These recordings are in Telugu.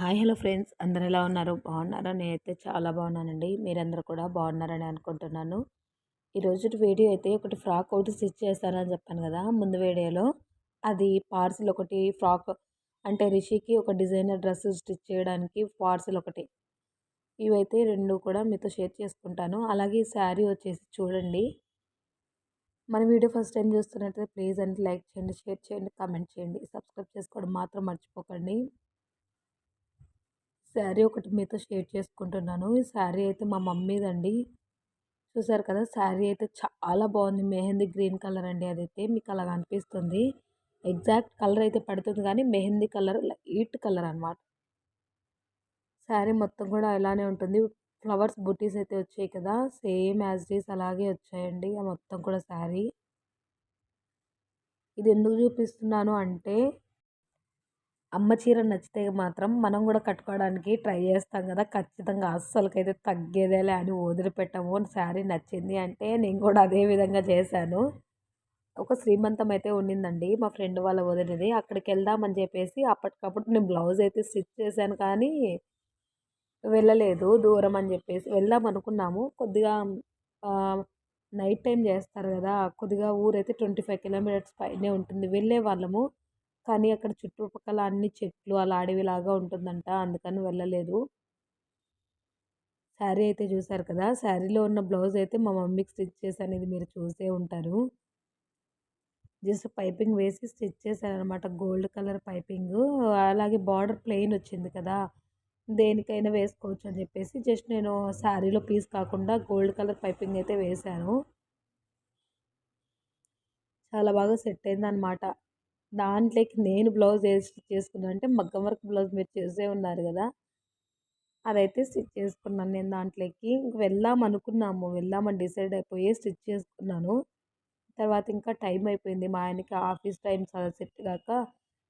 Hi hello friends. అందరు ఎలా ఉన్నారు? బాగున్నారా? నేనైతే చాలా బాగున్నానండి. మీరందరూ కూడా బాగున్నారని అనుకుంటున్నాను. ఈరోజు వీడియో అయితే ఒకటి ఫ్రాక్ ఒకటి స్టిచ్ చేస్తానని చెప్పాను కదా. ముందు వీడియోలో అది పార్సిల్ ఒకటి ఫ్రాక్ అంటే రిషికి ఒక డిజైనర్ డ్రెస్ స్టిచ్ చేయడానికి పార్సిల్ ఒకటి. ఇవైతే రెండు కూడా మీతో షేర్ చేసుకుంటాను. అలాగే శారీ వచ్చేసి చూడండి. మన వీడియో ఫస్ట్ టైం చూస్తున్నట్లయితే ప్లీజ్ అంటే లైక్ చేయండి షేర్ చేయండి కామెంట్ చేయండి. సబ్స్క్రైబ్ చేసుకోవడం మాత్రం మర్చిపోకండి. శారీ ఒకటి మీతో షేర్ చేసుకుంటున్నాను. ఈ శారీ అయితే మా మమ్మీదండి. చూసారు కదా శారీ అయితే చాలా బాగుంది. మెహందీ గ్రీన్ కలర్ అండి అదైతే. మీకు అలా అనిపిస్తుంది. ఎగ్జాక్ట్ కలర్ అయితే పడుతుంది కానీ మెహందీ కలర్ లైట్ కలర్ అనమాట శారీ మొత్తం కూడా ఇలానే ఉంటుంది. ఫ్లవర్స్ బుటీస్ అయితే వచ్చాయి కదా. సేమ్ యాజ్ డీస్ అలాగే వచ్చాయండి. ఆ మొత్తం కూడా శారీ. ఇది ఎందుకు చూపిస్తున్నాను అంటే అమ్మ చీర నచ్చితే మాత్రం మనం కూడా కట్టుకోవడానికి ట్రై చేస్తాం కదా! ఖచ్చితంగా అస్సలకైతే తగ్గేదేలే అని వదిలిపెట్టము. శారీ నచ్చింది అంటే నేను కూడా అదే విధంగా చేశాను. ఒక శ్రీమంతం అయితే ఉండిందండి మా ఫ్రెండ్ వాళ్ళ వదిలిది అక్కడికి వెళ్దామని చెప్పేసి అప్పటికప్పుడు నేను బ్లౌజ్ అయితే స్టిచ్ చేశాను కానీ వెళ్ళలేదు. దూరం అని చెప్పేసి వెళ్దాం అనుకున్నాము. కొద్దిగా నైట్ టైం చేస్తారు కదా! కొద్దిగా ఊరైతే ట్వంటీ ఫైవ్ కిలోమీటర్స్ పైనే ఉంటుంది. వెళ్ళే వాళ్ళము. కానీ అక్కడ చుట్టుపక్కల అన్ని చెట్లు అలా అడవిలాగా ఉంటుందంట. అందుకని వెళ్ళలేదు. శారీ అయితే చూసారు కదా? శారీలో ఉన్న బ్లౌజ్ అయితే మా మమ్మీకి స్టిచ్ చేసి అనేది మీరు చూసే ఉంటారు. జస్ట్ పైపింగ్ వేసి స్టిచ్ చేశాను అనమాట గోల్డ్ కలర్ పైపింగ్. అలాగే బార్డర్ ప్లెయిన్ వచ్చింది కదా? దేనికైనా వేసుకోవచ్చు అని చెప్పేసి జస్ట్ నేను శారీలో పీస్ కాకుండా గోల్డ్ కలర్ పైపింగ్ అయితే వేశాను. చాలా బాగా సెట్ అయింది అనమాట దాంట్లోకి నేను బ్లౌజ్ వేసి చేసుకున్నాను అంటే మగ్గం వర్క్ బ్లౌజ్ మీరు చేసే ఉన్నారు కదా! అదైతే స్టిచ్ చేసుకున్నాను నేను దాంట్లోకి. ఇంక వెళ్దాం అనుకున్నాము. వెళ్దామని డిసైడ్ అయిపోయి స్టిచ్ చేసుకున్నాను. తర్వాత ఇంకా టైం అయిపోయింది. మా ఆయనకి ఆఫీస్ టైం సెట్ కాక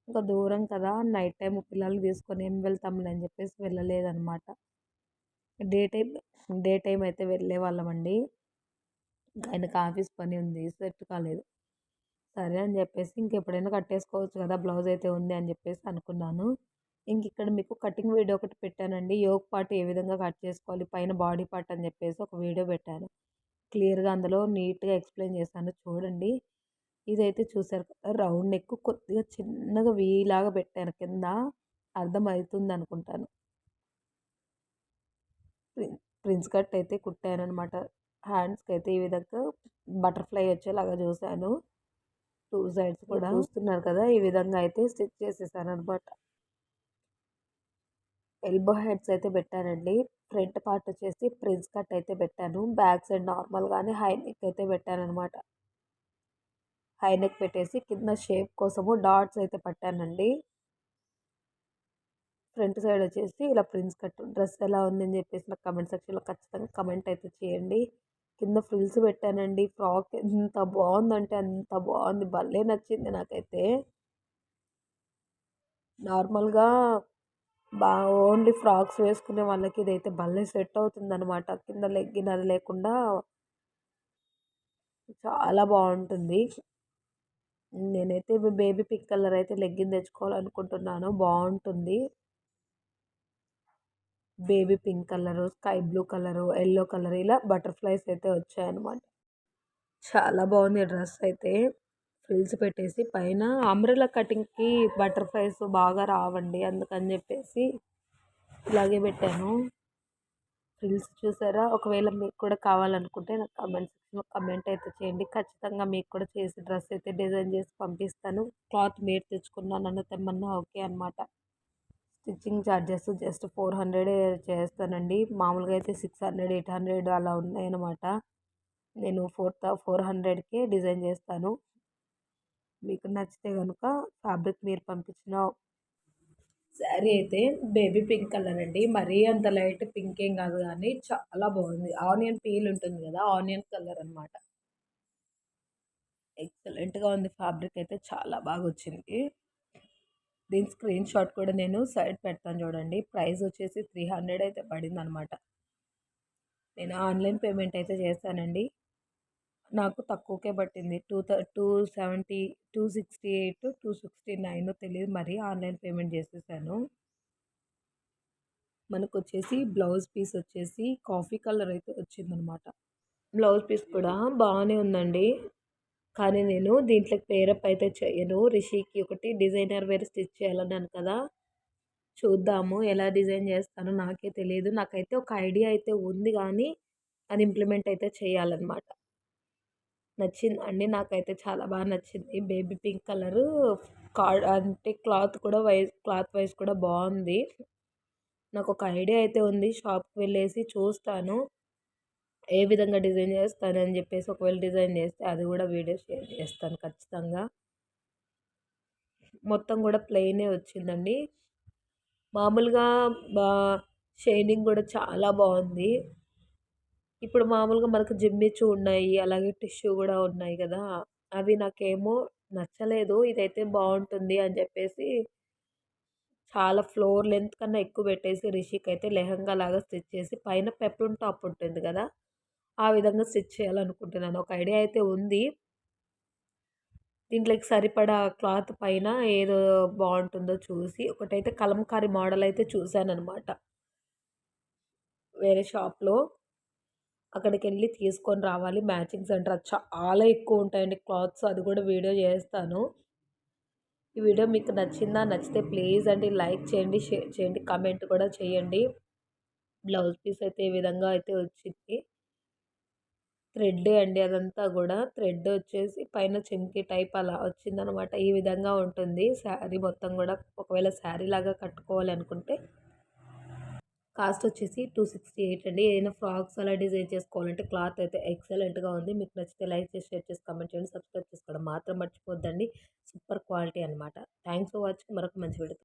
ఇంకా దూరం కదా! నైట్ టైం పిల్లల్ని తీసుకొని ఏం వెళ్తాంలే అని చెప్పేసి వెళ్ళలేదన్నమాట. డే టైం డే టైం అయితే వెళ్ళే వాళ్ళమండి ఆయనకు ఆఫీస్ పని ఉంది. సెట్ కాలేదు. సరే అని చెప్పేసి ఇంకెప్పుడైనా కట్టేసుకోవచ్చు కదా బ్లౌజ్ అయితే ఉంది అని చెప్పేసి అనుకున్నాను. ఇంక ఇక్కడ మీకు కటింగ్ వీడియో ఒకటి పెట్టానండి. యోగ్ పార్ట్ ఏ విధంగా కట్ చేసుకోవాలి పైన బాడీ పార్ట్ అని చెప్పేసి ఒక వీడియో పెట్టాను. క్లియర్గా అందులో నీట్గా ఎక్స్ప్లెయిన్ చేశాను. చూడండి. ఇదైతే చూసారు కదా రౌండ్ నెక్ కొద్దిగా చిన్నగా వీలాగా పెట్టాను. కింద అర్థమవుతుంది అనుకుంటాను. ప్రిన్స్ కట్ అయితే కుట్టాను అనమాట హ్యాండ్స్కి అయితే ఈ విధంగా బటర్ఫ్లై వచ్చేలాగా చూశాను. టూ సైడ్స్ కూడా. చూస్తున్నారు కదా ఈ విధంగా అయితే స్టిచ్ చేసేసాను అనమాట ఎల్బో హెడ్స్ అయితే పెట్టానండి. ఫ్రంట్ పార్ట్ వచ్చేసి ప్రిన్స్ కట్ అయితే పెట్టాను. బ్యాక్ సైడ్ నార్మల్గానే హై నెక్ అయితే పెట్టాను అనమాట హై నెక్ పెట్టేసి కింద షేప్ కోసము డాట్స్ అయితే పట్టానండి. ఫ్రంట్ సైడ్ వచ్చేసి ఇలా ప్రిన్స్ కట్ డ్రెస్ ఎలా ఉందని చెప్పేసి నాకు కమెంట్ సెక్షన్లో ఖచ్చితంగా కమెంట్ అయితే చేయండి. కింద ఫ్రిల్స్ పెట్టానండి. ఫ్రాక్ ఎంత బాగుందంటే అంత బాగుంది. భలే నచ్చింది నాకైతే. నార్మల్గా బా ఓన్లీ ఫ్రాక్స్ వేసుకునే వాళ్ళకి ఇదైతే భలే సెట్ అవుతుంది అనమాట కింద లెగ్గిన్ అది లేకుండా చాలా బాగుంటుంది. నేనైతే బేబీ పింక్ కలర్ అయితే లెగ్గిన్ తెచ్చుకోవాలనుకుంటున్నాను. బాగుంటుంది. Baby pink colour sky blue colour yellow colour ఇలా బటర్ఫ్లైస్ అయితే వచ్చాయన్నమాట. చాలా బాగుంది డ్రెస్ అయితే. ఫ్రిల్స్ పెట్టేసి పైన అంబ్రెలా కటింగ్కి బటర్ఫ్లైస్ బాగా రావండి అందుకని చెప్పేసి ఇలాగే పెట్టాను. ఫ్రిల్స్ చూసారా? ఒకవేళ మీకు కూడా కావాలనుకుంటే నాకు కమెంట్ సెక్షన్లో కమెంట్ అయితే చేయండి. ఖచ్చితంగా మీకు కూడా చేసి డ్రెస్ అయితే డిజైన్ చేసి పంపిస్తాను. క్లాత్ మీరు తెచ్చుకున్నాను అన్న తెమ్మన్నా ఓకే అనమాట stitching charges just four hundred చేస్తానండి. మామూలుగా అయితే సిక్స్ హండ్రెడ్ ఎయిట్ హండ్రెడ్ అలా ఉన్నాయన్నమాట. నేను ఫోర్ ఫోర్ హండ్రెడ్కే డిజైన్ చేస్తాను. మీకు నచ్చితే కనుక ఫ్యాబ్రిక్ మీరు పంపించిన శారీ అయితే బేబీ పింక్ కలర్ అండి. మరీ అంత లైట్ పింక్ ఏం కాదు కానీ చాలా బాగుంది. ఆనియన్ పీల్ ఉంటుంది కదా ఆనియన్ కలర్ అనమాట ఎక్సలెంట్గా ఉంది ఫ్యాబ్రిక్ అయితే చాలా బాగా వచ్చింది. దీని స్క్రీన్ షాట్ కూడా నేను సైడ్ పెడతాను చూడండి. ప్రైస్ వచ్చేసి త్రీ హండ్రెడ్ అయితే పడింది అనమాట నేను ఆన్లైన్ పేమెంట్ అయితే చేశానండి. నాకు తక్కువకే పట్టింది. Two two seventy two sixty eight two sixty nine తెలియదు మరి ఆన్లైన్ పేమెంట్ చేసేసాను. మనకు వచ్చేసి బ్లౌజ్ పీస్ వచ్చేసి కాఫీ కలర్ అయితే వచ్చిందనమాట బ్లౌజ్ పీస్ కూడా బాగానే ఉందండి. కానీ నేను దీంట్లోకి పేరప్ అయితే చేయను. రిషికి ఒకటి డిజైనర్ వేర్ స్టిచ్ చేయాలన్నాను కదా. చూద్దాము ఎలా డిజైన్ చేస్తానో నాకే తెలియదు. నాకైతే ఒక ఐడియా అయితే ఉంది కానీ అది ఇంప్లిమెంట్ అయితే చేయాలన్నమాట. నచ్చింది అండి. నాకైతే చాలా బాగా నచ్చింది. Baby pink colour. కార్డ్ అంటే క్లాత్ కూడా వైజ్ క్లాత్ వైజ్ కూడా బాగుంది. నాకు ఒక ఐడియా అయితే ఉంది. షాప్కి వెళ్ళేసి చూస్తాను. ఏ విధంగా డిజైన్ చేస్తాను అని చెప్పేసి ఒకవేళ డిజైన్ చేస్తే అది కూడా వీడియో షేర్ చేస్తాను ఖచ్చితంగా. మొత్తం కూడా ప్లెయినే వచ్చిందండి. మామూలుగా బా షైనింగ్ కూడా చాలా బాగుంది. ఇప్పుడు మామూలుగా మనకు జిమ్మిచ్చు ఉన్నాయి అలాగే టిష్యూ కూడా ఉన్నాయి కదా అవి నాకేమో నచ్చలేదు ఇదైతే బాగుంటుంది అని చెప్పేసి చాలా ఫ్లోర్ లెంత్ కన్నా ఎక్కువ పెట్టేసి రిషిక్ అయితే లెహంగా లాగా స్టిచ్ చేసి పైన పెప్లూన్ టాప్ ఉంటుంది కదా ఆ విధంగా స్టిచ్ చేయాలనుకుంటున్నాను. ఒక ఐడియా అయితే ఉంది. దీంట్లోకి సరిపడా క్లాత్ పైన ఏదో బాగుంటుందో చూసి ఒకటైతే కలంకారీ మోడల్ అయితే చూశాను అనమాట వేరే షాప్లో. అక్కడికి వెళ్ళి తీసుకొని రావాలి. మ్యాచింగ్ సెంటర్ చాలా ఎక్కువ ఉంటాయండి క్లాత్స్. అది కూడా వీడియో చేస్తాను. ఈ వీడియో మీకు నచ్చిందా? నచ్చితే ప్లీజ్ అండి లైక్ చేయండి షేర్ చేయండి కమెంట్ కూడా చేయండి. బ్లౌజ్ పీస్ అయితే ఈ విధంగా అయితే వచ్చింది. థ్రెడ్ అండి. అదంతా కూడా థ్రెడ్ వచ్చేసి పైన చెంకి టైప్ అలా వచ్చిందనమాట. ఈ విధంగా ఉంటుంది. శారీ మొత్తం కూడా ఒకవేళ శారీ లాగా కట్టుకోవాలి అనుకుంటే కాస్ట్ వచ్చేసి టూ సిక్స్టీ ఎయిట్ అండి. ఏదైనా ఫ్రాక్స్ అలా డిజైన్ చేసుకోవాలంటే క్లాత్ అయితే ఎక్సలెంట్గా ఉంది. మీకు నచ్చితే లైక్ చేసి షేర్ చేసి కమెంట్ చేయండి. సబ్స్క్రైబ్ చేసుకోవడం మాత్రం మర్చిపోద్దండి. సూపర్ క్వాలిటీ అనమాట థ్యాంక్స్ ఫర్ వాచింగ్. మరొక మంచి వీడియో